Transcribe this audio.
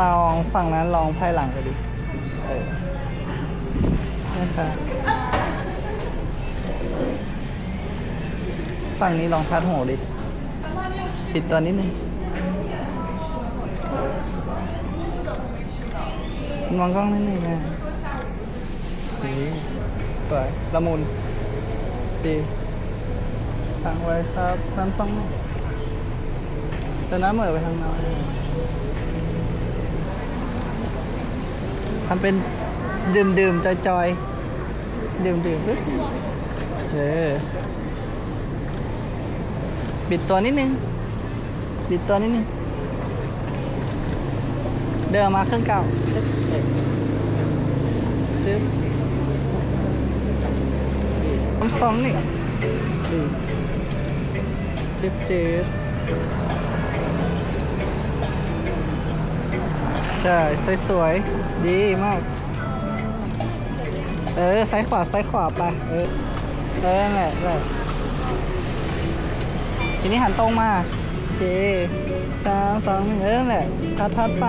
ลองฝั่งนั้นลองภายหลังไปดิเออนี่ค่ะฝั่งนี้ลองทัดหูดิ ปิดตัวนิดนึงมองกล้องนิดนึงนะนี่สวยละมุนดีทางไว้ครับน้ำซ่อง แต่น้ำเหมือไปทางน้อยทำเป็นดื่มดื่มจอยจอยๆดื่มดื่มปึ๊บเออบิดตัวนิดนึงบิดตัวนิดนึง เดินมาเครื่องเก่าปึ๊บเอซ้ำซองนี่จิ๊บจิ๊บ ใช่ สวยๆ ดีมาก เออ ซ้ายขวา ซ้ายขวาไป เออ เออแหละนั่นแหละทีนี้หันตรงมา โอเคสามสองหนึ่งเออแหละทัดทัดไป